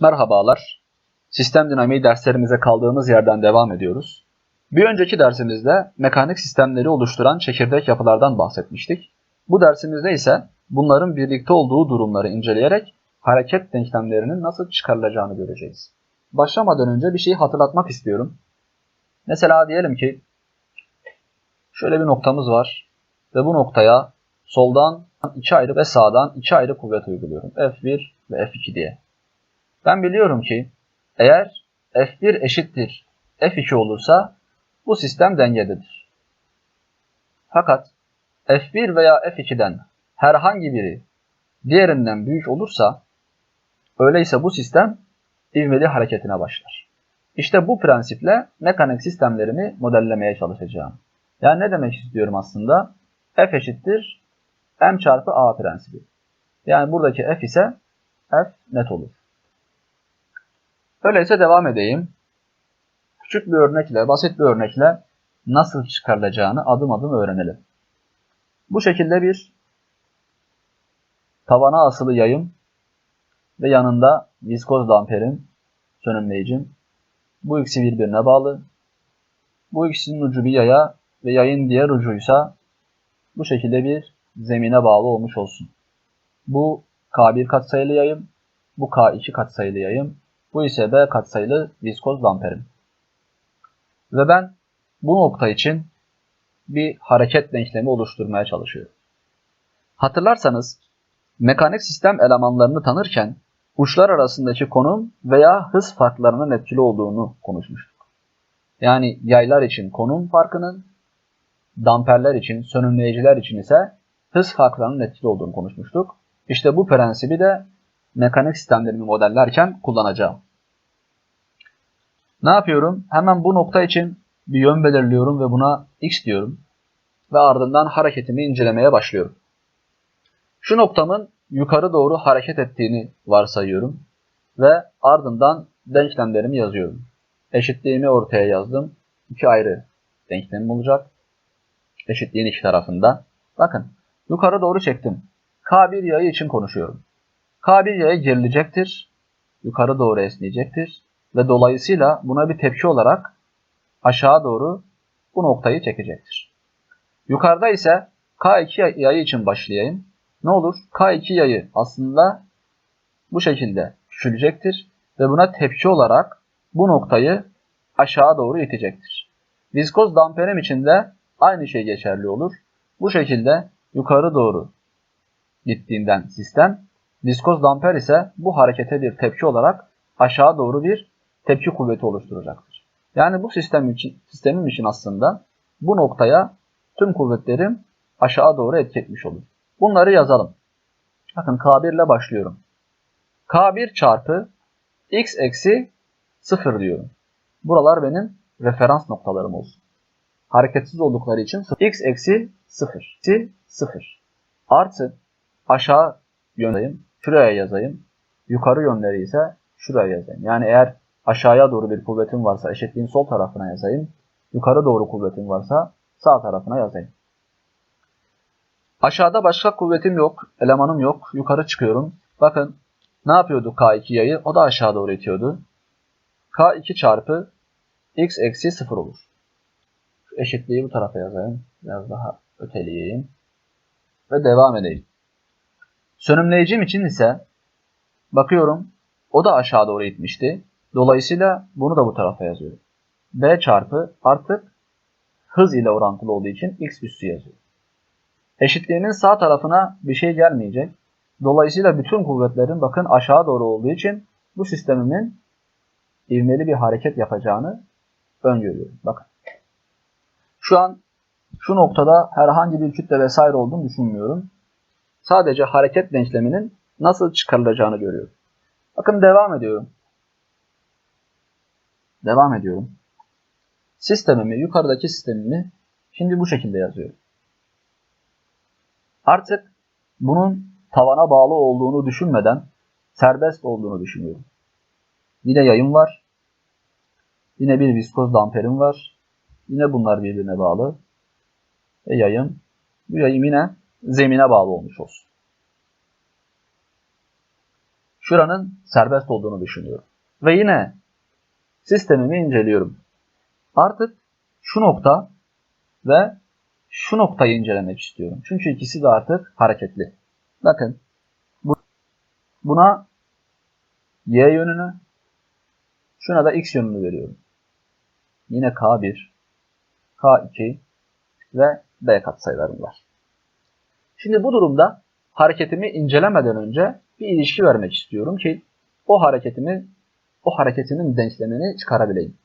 Merhabalar. Sistem dinamiği derslerimize kaldığımız yerden devam ediyoruz. Bir önceki dersimizde mekanik sistemleri oluşturan çekirdek yapılardan bahsetmiştik. Bu dersimizde ise bunların birlikte olduğu durumları inceleyerek hareket denklemlerinin nasıl çıkarılacağını göreceğiz. Başlamadan önce bir şeyi hatırlatmak istiyorum. Mesela diyelim ki şöyle bir noktamız var ve bu noktaya soldan iki ayrı ve sağdan iki ayrı kuvvet uyguluyorum. F1 ve F2 diye. Ben biliyorum ki eğer F1 eşittir F2 olursa bu sistem dengededir. Fakat F1 veya F2'den herhangi biri diğerinden büyük olursa öyleyse bu sistem ivmeli hareketine başlar. İşte bu prensiple mekanik sistemlerimi modellemeye çalışacağım. Yani ne demek istiyorum aslında? F eşittir M çarpı A prensibi. Yani buradaki F ise F net olur. Öyleyse devam edeyim. Küçük bir örnekle, basit bir örnekle nasıl çıkarılacağını adım adım öğrenelim. Bu şekilde bir tavana asılı yayım ve yanında viskoz damperim, sönümleyicim. Bu ikisi birbirine bağlı. Bu ikisinin ucu bir yaya ve yayın diğer ucuysa bu şekilde bir zemine bağlı olmuş olsun. Bu K1 katsayılı yayım, bu K2 katsayılı yayım, bu ise B katsayılı viskoz damperim. Ve ben bu nokta için bir hareket denklemi oluşturmaya çalışıyorum. Hatırlarsanız mekanik sistem elemanlarını tanırken uçlar arasındaki konum veya hız farklarının etkili olduğunu konuşmuştuk. Yani yaylar için konum farkının, damperler için, sönümleyiciler için ise hız farklarının etkili olduğunu konuşmuştuk. İşte bu prensibi de mekanik sistemlerimi modellerken kullanacağım. Ne yapıyorum? Hemen bu nokta için bir yön belirliyorum ve buna x diyorum. Ve ardından hareketimi incelemeye başlıyorum. Şu noktamın yukarı doğru hareket ettiğini varsayıyorum. Ve ardından denklemlerimi yazıyorum. Eşitliğimi ortaya yazdım. İki ayrı denklemim olacak. Eşitliğin iki tarafında. Bakın yukarı doğru çektim. K1 yayı için konuşuyorum. K1 yaya gerilecektir. Yukarı doğru esneyecektir. Ve dolayısıyla buna bir tepki olarak aşağı doğru bu noktayı çekecektir. Yukarıda ise K2 yayı için başlayayım. Ne olur? K2 yayı aslında bu şekilde küçülecektir ve buna tepki olarak bu noktayı aşağı doğru itecektir. Viskoz damperim için de aynı şey geçerli olur. Bu şekilde yukarı doğru gittiğinden sistem, viskoz damper ise bu harekete bir tepki olarak aşağı doğru bir tepki kuvveti oluşturacaktır. Yani bu sistem için, sistemim için aslında bu noktaya tüm kuvvetlerim aşağı doğru etki etmiş olur. Bunları yazalım. Bakın K1 ile başlıyorum. K1 çarpı x eksi 0 diyorum. Buralar benim referans noktalarım olsun. Hareketsiz oldukları için x eksi 0. 0. Artı aşağı yöndeyim. Şuraya yazayım. Yukarı yönleri ise şuraya yazayım. Yani eğer aşağıya doğru bir kuvvetim varsa eşitliğin sol tarafına yazayım. Yukarı doğru kuvvetim varsa sağ tarafına yazayım. Aşağıda başka kuvvetim yok, elemanım yok. Yukarı çıkıyorum. Bakın ne yapıyordu K2 yayı? O da aşağı doğru itiyordu. K2 çarpı x eksi 0 olur. Şu eşitliği bu tarafa yazayım. Biraz daha öteleyeyim. Ve devam edeyim. Sönümleyicim için ise bakıyorum o da aşağı doğru itmişti. Dolayısıyla bunu da bu tarafa yazıyorum. B çarpı artık hız ile orantılı olduğu için x üssü yazıyorum. Eşitliğinin sağ tarafına bir şey gelmeyecek. Dolayısıyla bütün kuvvetlerin bakın aşağı doğru olduğu için bu sistemimin ivmeli bir hareket yapacağını öngörüyorum. Bakın. Şu an şu noktada herhangi bir kütle vesaire olduğunu düşünmüyorum. Sadece hareket denkleminin nasıl çıkarılacağını görüyorum. Bakın devam ediyorum. Devam ediyorum. Sistemimi, yukarıdaki sistemimi şimdi bu şekilde yazıyorum. Artık bunun tavana bağlı olduğunu düşünmeden serbest olduğunu düşünüyorum. Yine yayın var. Yine bir viskoz damperim var. Yine bunlar birbirine bağlı. Ve yayın. Bu yayım yine zemine bağlı olmuş olsun. şuranın serbest olduğunu düşünüyorum. Ve yine sistemimi inceliyorum. Artık şu nokta ve şu noktayı incelemek istiyorum. Çünkü ikisi de artık hareketli. Bakın bu, buna y yönünü şuna da x yönünü veriyorum. Yine K1, K2 ve B katsayılarım var. Şimdi bu durumda hareketimi incelemeden önce bir ilişki vermek istiyorum ki o hareketimi o hareketimin denklemini çıkarabileyim.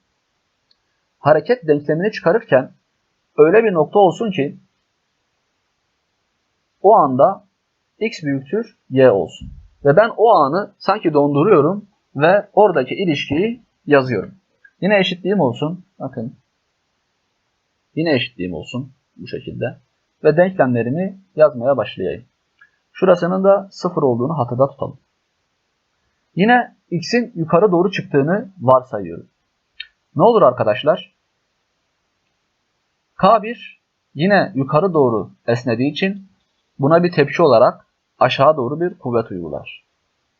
Hareket denklemini çıkarırken öyle bir nokta olsun ki o anda x büyüktür y olsun. Ve ben o anı sanki donduruyorum ve oradaki ilişkiyi yazıyorum. Yine eşitliğim olsun. Bakın. Yine eşitliğim olsun bu şekilde. Ve denklemlerimi yazmaya başlayayım. Şurasının da sıfır olduğunu hatırda tutalım. Yine x'in yukarı doğru çıktığını varsayıyorum. Ne olur arkadaşlar? K1 yine yukarı doğru esnediği için buna bir tepki olarak aşağı doğru bir kuvvet uygular.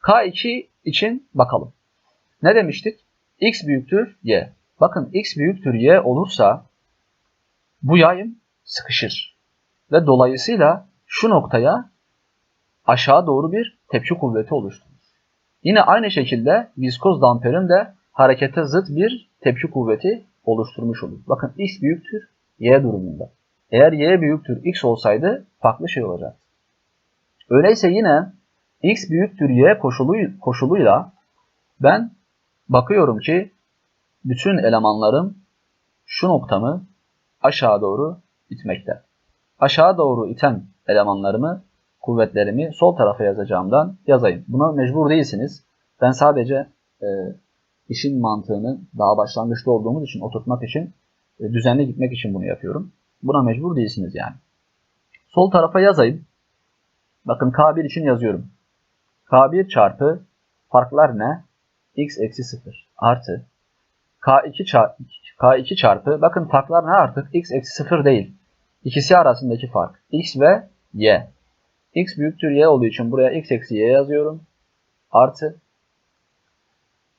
K2 için bakalım. Ne demiştik? x büyüktür y. Bakın x büyüktür y olursa bu yayım sıkışır. Ve dolayısıyla şu noktaya aşağı doğru bir tepki kuvveti oluşturur. Yine aynı şekilde viskoz damperin de harekete zıt bir tepki kuvveti oluşturmuş olur. Bakın x büyüktür y durumunda. Eğer y büyüktür x olsaydı farklı şey olacaktı. Öyleyse yine x büyüktür y koşulu, koşuluyla ben bakıyorum ki bütün elemanlarım şu noktamı aşağı doğru itmekte. Aşağı doğru iten elemanlarımı, kuvvetlerimi sol tarafa yazacağımdan yazayım. Buna mecbur değilsiniz. Ben sadece e, işin mantığını daha başlangıçta olduğumuz için oturtmak için, e, düzenli gitmek için bunu yapıyorum. Buna mecbur değilsiniz yani. Sol tarafa yazayım. Bakın K1 için yazıyorum. K1 çarpı farklar ne? x eksi 0 artı K2 çarpı, K2 çarpı bakın farklar ne artık? x eksi 0 değil. İkisi arasındaki fark. x ve y. x büyüktür y olduğu için buraya x eksi y yazıyorum. Artı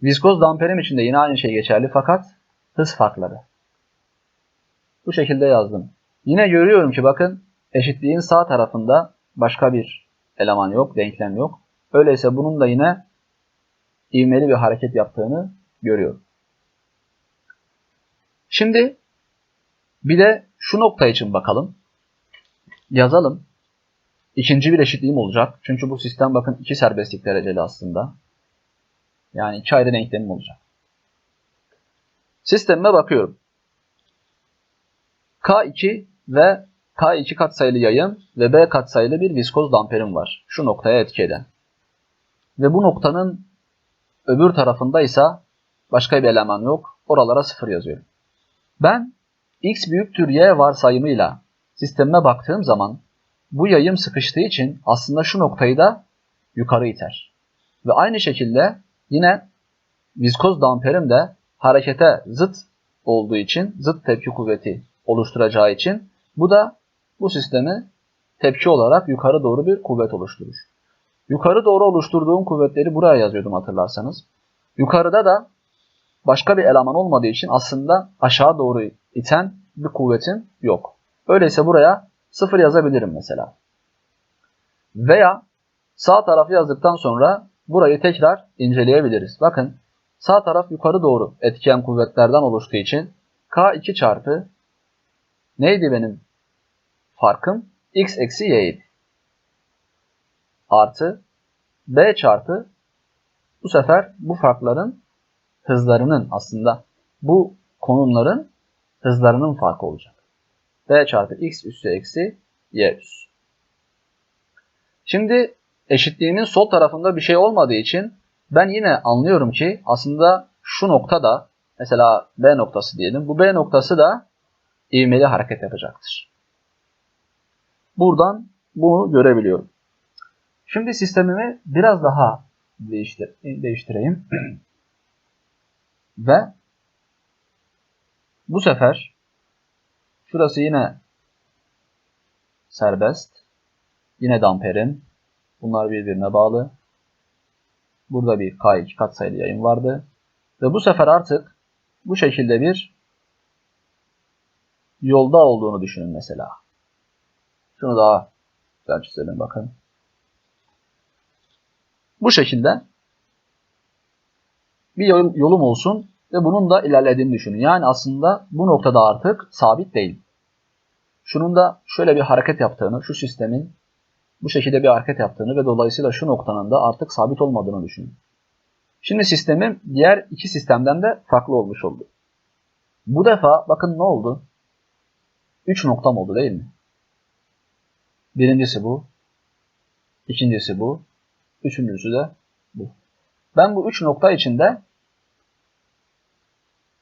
viskoz damperim için de yine aynı şey geçerli fakat hız farkları. Bu şekilde yazdım. Yine görüyorum ki bakın eşitliğin sağ tarafında başka bir eleman yok, denklem yok. Öyleyse bunun da yine ivmeli bir hareket yaptığını görüyorum. Şimdi bir de şu nokta için bakalım. Yazalım. İkinci bir eşitliğim olacak. Çünkü bu sistem bakın iki serbestlik dereceli aslında. Yani iki ayrı denklemim olacak. Sistemime bakıyorum. K2 ve K2 katsayılı yayım ve B katsayılı bir viskoz damperim var. Şu noktaya etki eden. Ve bu noktanın öbür tarafında ise başka bir eleman yok. Oralara sıfır yazıyorum. Ben x büyüktür y varsayımıyla sistemime baktığım zaman bu yayım sıkıştığı için aslında şu noktayı da yukarı iter. Ve aynı şekilde yine viskoz damperim de harekete zıt olduğu için, zıt tepki kuvveti oluşturacağı için bu da bu sistemi tepki olarak yukarı doğru bir kuvvet oluşturur. Yukarı doğru oluşturduğum kuvvetleri buraya yazıyordum hatırlarsanız. Yukarıda da başka bir eleman olmadığı için aslında aşağı doğru iten bir kuvvetim yok. Öyleyse buraya sıfır yazabilirim mesela. Veya sağ tarafı yazdıktan sonra burayı tekrar inceleyebiliriz. Bakın sağ taraf yukarı doğru etken kuvvetlerden oluştuğu için K2 çarpı neydi benim farkım? X eksi Y Artı B çarpı bu sefer bu farkların hızlarının aslında bu konumların hızlarının farkı olacak. B çarpı x üssü eksi y üssü. Şimdi eşitliğimin sol tarafında bir şey olmadığı için ben yine anlıyorum ki aslında şu noktada mesela B noktası diyelim. Bu B noktası da ivmeli hareket yapacaktır. Buradan bunu görebiliyorum. Şimdi sistemimi biraz daha değiştir değiştireyim. Ve bu sefer şurası yine serbest. Yine damperim. Bunlar birbirine bağlı. Burada bir K2 katsayılı yayın vardı. Ve bu sefer artık bu şekilde bir yolda olduğunu düşünün mesela. Şunu daha güzel çizelim bakın. Bu şekilde bir yolum olsun ve bunun da ilerlediğini düşünün. Yani aslında bu noktada artık sabit değil. Şunun da şöyle bir hareket yaptığını, şu sistemin bu şekilde bir hareket yaptığını ve dolayısıyla şu noktanın da artık sabit olmadığını düşünün. Şimdi sistemim diğer iki sistemden de farklı olmuş oldu. Bu defa bakın ne oldu? 3 noktam oldu değil mi? Birincisi bu. ikincisi bu. Üçüncüsü de bu. Ben bu üç nokta içinde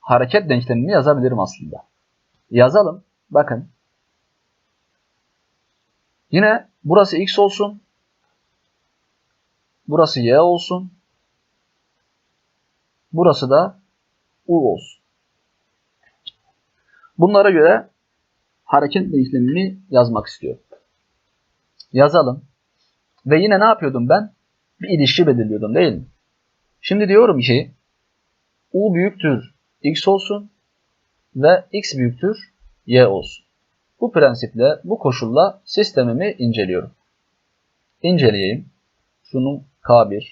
hareket denklemini yazabilirim aslında. Yazalım. Bakın. Yine burası x olsun. Burası y olsun. Burası da u olsun. Bunlara göre hareket denklemini yazmak istiyorum. Yazalım. Ve yine ne yapıyordum ben? Bir ilişki belirliyordum değil mi? Şimdi diyorum ki u büyüktür x olsun ve x büyüktür y olsun. Bu prensiple, bu koşulla sistemimi inceliyorum. İnceleyeyim. Şunun K1,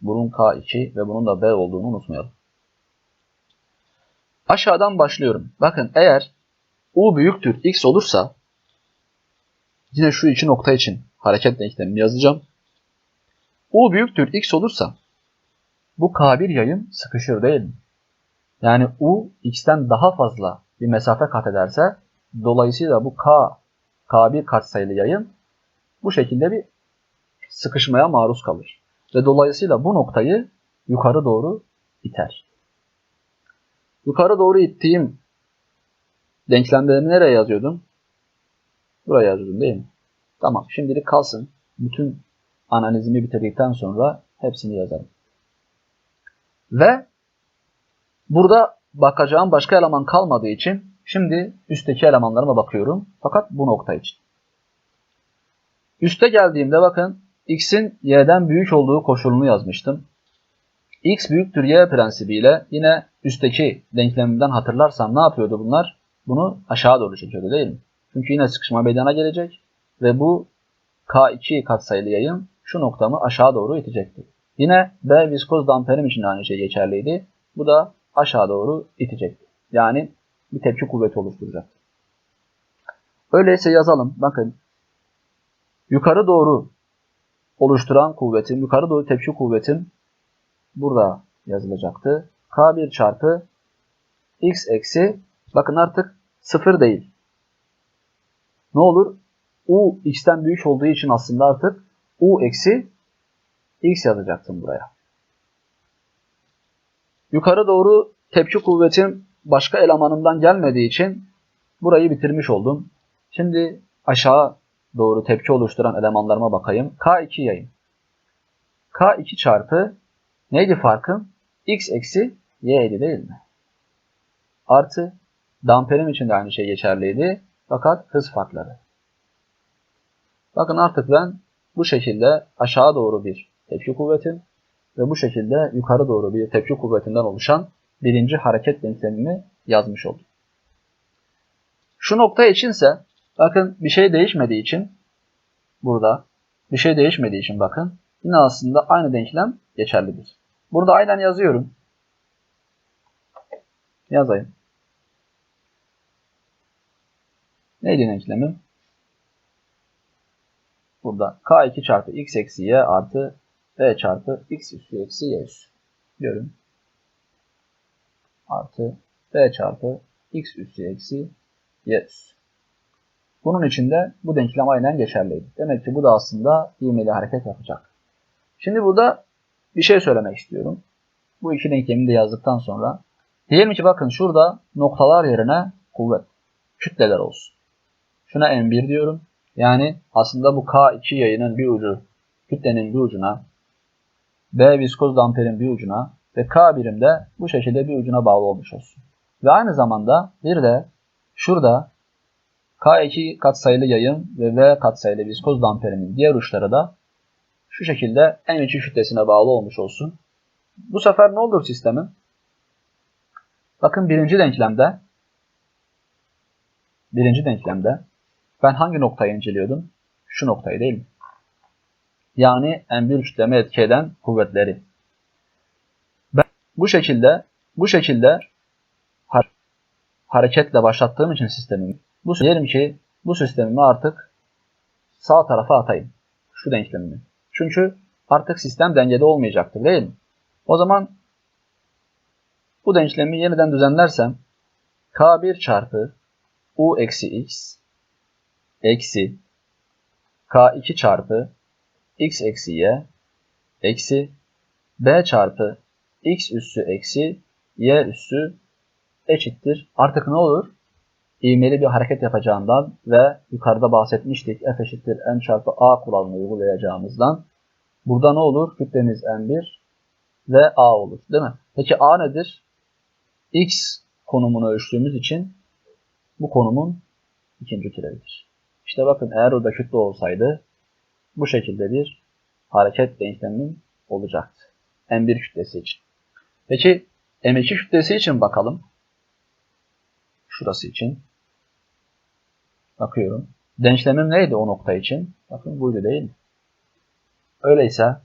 bunun K2 ve bunun da B olduğunu unutmayalım. Aşağıdan başlıyorum. Bakın eğer U büyüktür X olursa yine şu iki nokta için hareket denklemini yazacağım. U büyüktür X olursa bu K1 yayın sıkışır değil mi? Yani U X'ten daha fazla bir mesafe kat ederse dolayısıyla bu K K1 katsayılı yayın bu şekilde bir sıkışmaya maruz kalır. Ve dolayısıyla bu noktayı yukarı doğru iter. Yukarı doğru ittiğim denklemlerimi nereye yazıyordum? Buraya yazıyordum değil mi? Tamam şimdilik kalsın. Bütün analizimi bitirdikten sonra hepsini yazarım. Ve burada bakacağım başka eleman kalmadığı için şimdi üstteki elemanlarıma bakıyorum. Fakat bu nokta için. Üste geldiğimde bakın x'in y'den büyük olduğu koşulunu yazmıştım. x büyüktür y prensibiyle yine üstteki denklemimden hatırlarsam ne yapıyordu bunlar? Bunu aşağı doğru çekiyordu değil mi? Çünkü yine sıkışma meydana gelecek ve bu K2 katsayılı yayın şu noktamı aşağı doğru itecekti. Yine B viskoz damperim için aynı şey geçerliydi. Bu da aşağı doğru itecekti. Yani bir tepki kuvveti oluşturacaktı. Öyleyse yazalım. Bakın yukarı doğru oluşturan kuvvetim, yukarı doğru tepki kuvvetim burada yazılacaktı. K1 çarpı x eksi bakın artık sıfır değil. Ne olur? U x'ten büyük olduğu için aslında artık u eksi x yazacaktım buraya. Yukarı doğru tepki kuvvetim başka elemanımdan gelmediği için burayı bitirmiş oldum. Şimdi aşağı doğru tepki oluşturan elemanlarıma bakayım. K2 yayın. K2 çarpı neydi farkım? X eksi Y değil mi? Artı damperim için de aynı şey geçerliydi. Fakat hız farkları. Bakın artık ben bu şekilde aşağı doğru bir tepki kuvveti ve bu şekilde yukarı doğru bir tepki kuvvetinden oluşan birinci hareket denklemimi yazmış oldum. Şu nokta içinse bakın bir şey değişmediği için burada bir şey değişmediği için bakın yine aslında aynı denklem geçerlidir. Burada aynen yazıyorum. Yazayım. Neydi denklemim? Burada k2 çarpı x eksi y artı b çarpı x üstü eksi y üstü. Görün. Artı b çarpı x üstü eksi y üstü. Bunun içinde bu denklem aynen geçerliydi. Demek ki bu da aslında ivmeli hareket yapacak. Şimdi burada bir şey söylemek istiyorum. Bu iki denklemi de yazdıktan sonra. Diyelim ki bakın şurada noktalar yerine kuvvet, kütleler olsun. Şuna M1 diyorum. Yani aslında bu K2 yayının bir ucu kütlenin bir ucuna, B viskoz damperin bir ucuna ve K birim de bu şekilde bir ucuna bağlı olmuş olsun. Ve aynı zamanda bir de şurada K2 katsayılı yayın ve V katsayılı viskoz damperimin diğer uçları da şu şekilde M2 kütlesine bağlı olmuş olsun. Bu sefer ne olur sistemin? Bakın birinci denklemde birinci denklemde ben hangi noktayı inceliyordum? Şu noktayı değil mi? Yani M1 kütleme etki eden kuvvetleri. Bu şekilde bu şekilde har hareketle başlattığım için sistemimi bu diyelim ki bu sistemimi artık sağ tarafa atayım. Şu denklemimi. Çünkü artık sistem dengede olmayacaktır değil mi? O zaman bu denklemi yeniden düzenlersem K1 çarpı U eksi X eksi K2 çarpı X eksi Y eksi B çarpı X üssü eksi Y üssü eşittir. Artık ne olur? İğmeli bir hareket yapacağından ve yukarıda bahsetmiştik F eşittir M çarpı A kuralını uygulayacağımızdan burada ne olur? Kütlemiz M1 ve A olur değil mi? Peki A nedir? X konumunu ölçtüğümüz için bu konumun ikinci türevidir. İşte bakın eğer orada kütle olsaydı bu şekilde bir hareket denkleminin olacaktı. M1 kütlesi için. Peki M2 kütlesi için bakalım. Şurası için. Bakıyorum. Denklemim neydi o nokta için? Bakın buydu değil mi? Öyleyse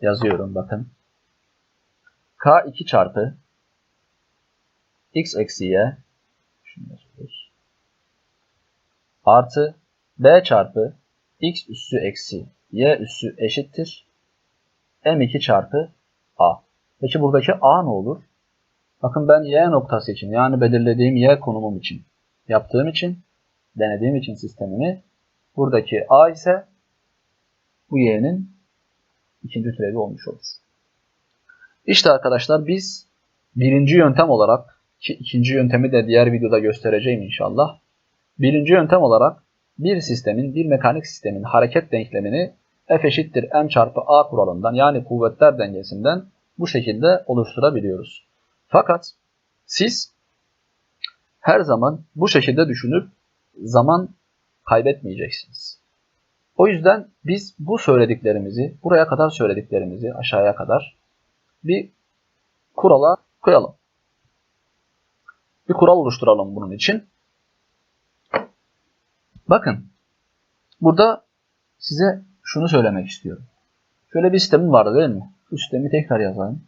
yazıyorum bakın. K2 çarpı x eksi y. Artı b çarpı x üssü eksi y üssü eşittir. m2 çarpı a. Peki buradaki a ne olur? Bakın ben y noktası için yani belirlediğim y konumum için yaptığım için denediğim için sistemini buradaki a ise bu y'nin ikinci türevi olmuş olur. İşte arkadaşlar biz birinci yöntem olarak ki ikinci yöntemi de diğer videoda göstereceğim inşallah. Birinci yöntem olarak bir sistemin, bir mekanik sistemin hareket denklemini F eşittir M çarpı A kuralından yani kuvvetler dengesinden bu şekilde oluşturabiliyoruz. Fakat siz her zaman bu şekilde düşünüp zaman kaybetmeyeceksiniz. O yüzden biz bu söylediklerimizi, buraya kadar söylediklerimizi aşağıya kadar bir kurala koyalım. Bir kural oluşturalım bunun için. Bakın, burada size şunu söylemek istiyorum. Şöyle bir sistemim vardı değil mi? Bu sistemi tekrar yazayım.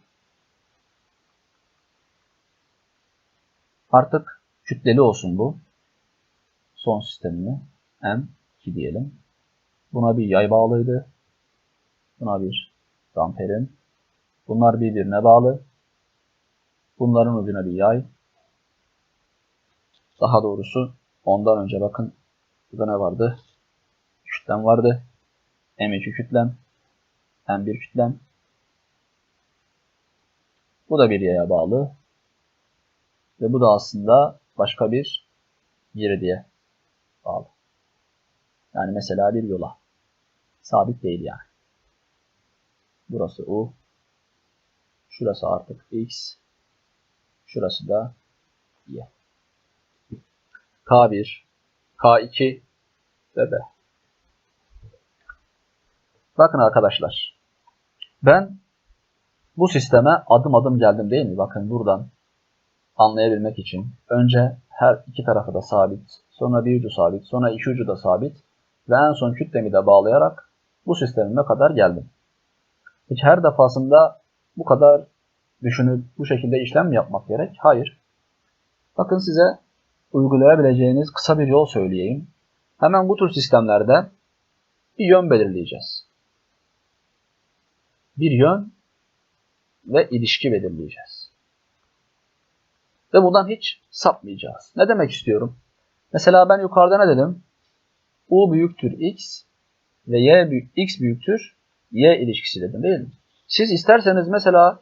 Artık kütleli olsun bu. Son sistemini M2 diyelim. Buna bir yay bağlıydı. Buna bir damperin. Bunlar birbirine bağlı. Bunların ucuna bir yay. Daha doğrusu ondan önce bakın burada ne vardı? Kütlem vardı. M2 kütlem. M1 kütlem. Bu da bir yaya bağlı. Ve bu da aslında başka bir girdiye bağlı. Yani mesela bir yola. Sabit değil yani. Burası U. Şurası artık X. Şurası da Y. K1, K2 ve B. Bakın arkadaşlar. Ben bu sisteme adım adım geldim değil mi? Bakın buradan anlayabilmek için önce her iki tarafı da sabit, sonra bir ucu sabit, sonra iki ucu da sabit ve en son kütlemi de bağlayarak bu sistemime kadar geldim. Hiç her defasında bu kadar düşünüp bu şekilde işlem yapmak gerek? Hayır. Bakın size uygulayabileceğiniz kısa bir yol söyleyeyim. Hemen bu tür sistemlerde bir yön belirleyeceğiz. Bir yön ve ilişki belirleyeceğiz. Ve bundan hiç sapmayacağız. Ne demek istiyorum? Mesela ben yukarıda ne dedim? U büyüktür x ve y büyük, x büyüktür y ilişkisi dedim değil mi? Siz isterseniz mesela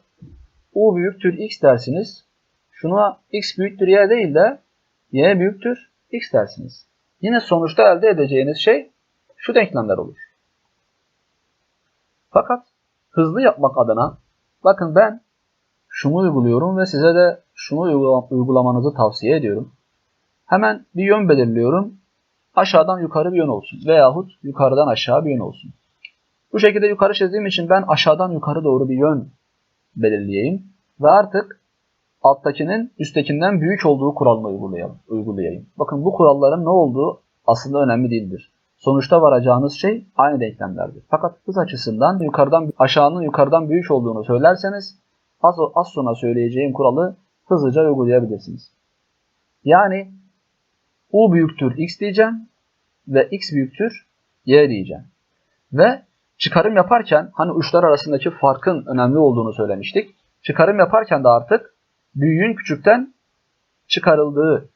u büyüktür x dersiniz. Şuna x büyüktür y değil de y büyüktür x dersiniz. Yine sonuçta elde edeceğiniz şey şu denklemler olur. Fakat hızlı yapmak adına bakın ben şunu uyguluyorum ve size de şunu uygulamanızı tavsiye ediyorum. Hemen bir yön belirliyorum. Aşağıdan yukarı bir yön olsun veyahut yukarıdan aşağı bir yön olsun. Bu şekilde yukarı çizdiğim için ben aşağıdan yukarı doğru bir yön belirleyeyim. Ve artık alttakinin üsttekinden büyük olduğu kuralını uygulayalım, uygulayayım. Bakın bu kuralların ne olduğu aslında önemli değildir. Sonuçta varacağınız şey aynı denklemlerdir. Fakat hız açısından yukarıdan aşağının yukarıdan büyük olduğunu söylerseniz az, az sonra söyleyeceğim kuralı hızlıca uygulayabilirsiniz. Yani u büyüktür x diyeceğim ve x büyüktür y diyeceğim. Ve çıkarım yaparken hani uçlar arasındaki farkın önemli olduğunu söylemiştik. Çıkarım yaparken de artık büyüğün küçükten çıkarıldığı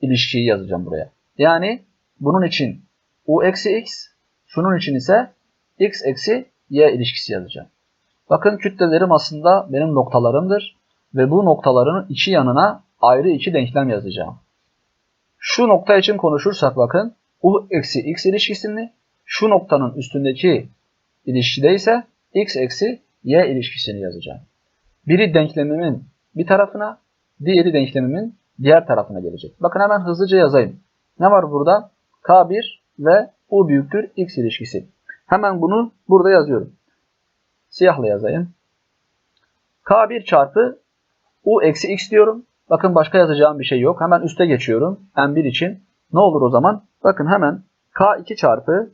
ilişkiyi yazacağım buraya. Yani bunun için u eksi x, şunun için ise x eksi y ilişkisi yazacağım. Bakın kütlelerim aslında benim noktalarımdır ve bu noktaların iki yanına ayrı iki denklem yazacağım. Şu nokta için konuşursak bakın u eksi x ilişkisini, şu noktanın üstündeki ilişkide ise x eksi y ilişkisini yazacağım. Biri denklemimin bir tarafına, diğeri denklemimin diğer tarafına gelecek. Bakın hemen hızlıca yazayım. Ne var burada? K1 ve U büyüktür X ilişkisi. Hemen bunu burada yazıyorum. Siyahla yazayım. K1 çarpı U eksi X diyorum. Bakın başka yazacağım bir şey yok. Hemen üste geçiyorum. M1 için. Ne olur o zaman? Bakın hemen K2 çarpı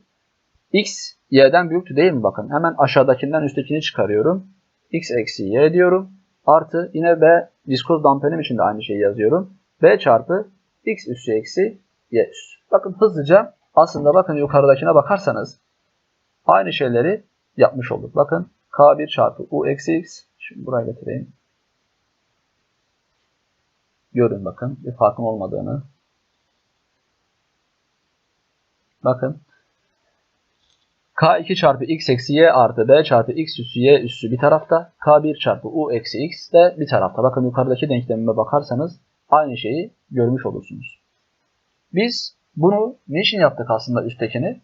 X Y'den büyüktü değil mi? Bakın hemen aşağıdakinden üsttekini çıkarıyorum. X eksi Y diyorum. Artı yine B viskoz damperim için de aynı şeyi yazıyorum. B çarpı X üssü eksi Y üssü. Bakın hızlıca aslında bakın yukarıdakine bakarsanız aynı şeyleri yapmış olduk. Bakın K1 çarpı U eksi X. Şimdi buraya getireyim. Görün bakın bir farkın olmadığını. Bakın K2 çarpı x eksi y artı b çarpı x üssü y üssü bir tarafta. K1 çarpı u eksi x de bir tarafta. Bakın yukarıdaki denklemime bakarsanız aynı şeyi görmüş olursunuz. Biz bunu niçin yaptık aslında üsttekini?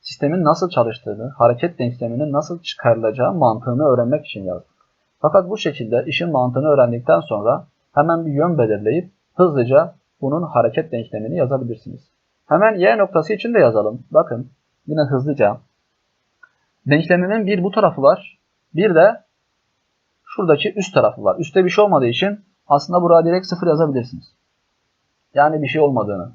Sistemin nasıl çalıştığını, hareket denkleminin nasıl çıkarılacağı mantığını öğrenmek için yazdık. Fakat bu şekilde işin mantığını öğrendikten sonra hemen bir yön belirleyip hızlıca bunun hareket denklemini yazabilirsiniz. Hemen y noktası için de yazalım. Bakın yine hızlıca Denklemimin bir bu tarafı var. Bir de şuradaki üst tarafı var. Üstte bir şey olmadığı için aslında buraya direkt sıfır yazabilirsiniz. Yani bir şey olmadığını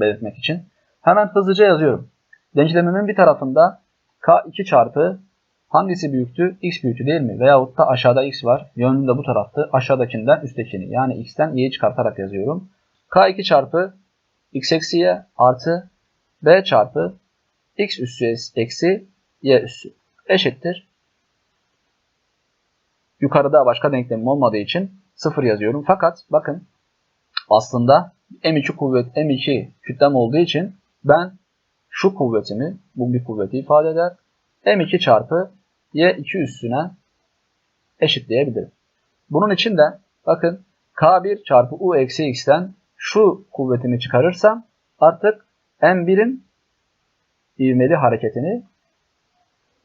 belirtmek için. Hemen hızlıca yazıyorum. Denklemimin bir tarafında k2 çarpı hangisi büyüktü? x büyüktü değil mi? Veyahut da aşağıda x var. Yönü de bu taraftı. Aşağıdakinden üsttekini. Yani x'ten y'yi çıkartarak yazıyorum. k2 çarpı x eksi y artı b çarpı x üssü eksi y üssü eşittir. Yukarıda başka denklemim olmadığı için 0 yazıyorum. Fakat bakın aslında M2 kuvvet M2 kütlem olduğu için ben şu kuvvetimi bu bir kuvveti ifade eder. M2 çarpı Y2 üstüne eşitleyebilirim. Bunun için de bakın K1 çarpı U eksi X'ten şu kuvvetimi çıkarırsam artık M1'in ivmeli hareketini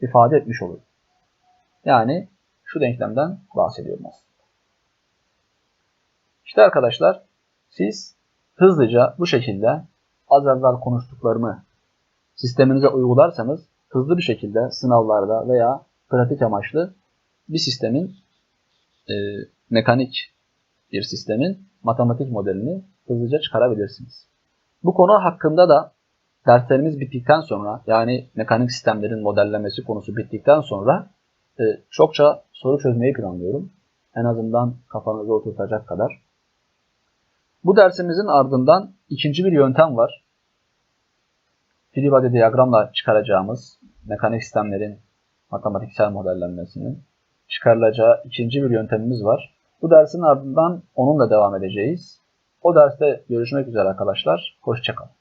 ifade etmiş olur. Yani şu denklemden bahsediyorum aslında. İşte arkadaşlar siz hızlıca bu şekilde az evvel konuştuklarımı sisteminize uygularsanız hızlı bir şekilde sınavlarda veya pratik amaçlı bir sistemin e, mekanik bir sistemin matematik modelini hızlıca çıkarabilirsiniz. Bu konu hakkında da derslerimiz bittikten sonra yani mekanik sistemlerin modellemesi konusu bittikten sonra e, çokça soru çözmeyi planlıyorum. En azından kafanıza oturtacak kadar. Bu dersimizin ardından ikinci bir yöntem var. Free diyagramla çıkaracağımız mekanik sistemlerin matematiksel modellenmesinin çıkarılacağı ikinci bir yöntemimiz var. Bu dersin ardından onunla devam edeceğiz. O derste görüşmek üzere arkadaşlar. Hoşçakalın.